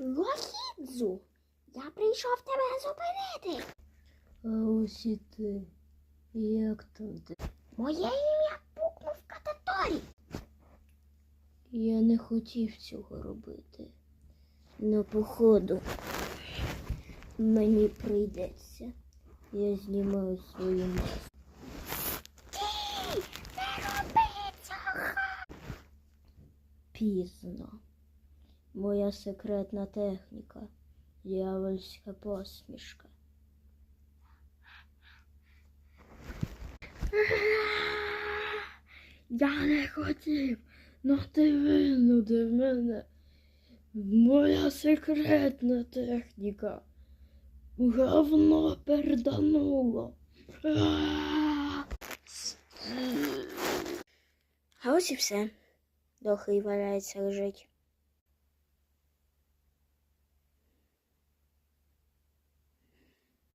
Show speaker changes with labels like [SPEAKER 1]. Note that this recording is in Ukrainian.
[SPEAKER 1] Лохідзу, я прийшов тебе зупинити.
[SPEAKER 2] А ось і ти. Як тут?
[SPEAKER 1] Моє ім'я пукнув кататорі.
[SPEAKER 2] Я не хотів цього робити. Но походу мені прийдеться. Я знімаю свою маску. Пізно. Моя секретна техніка. Дьявольська посмішка. Я не хотів, но ти винудив мене. Моя секретна техніка. Говно пердануло.
[SPEAKER 1] А! Ось і все. Дохий валяється лежить.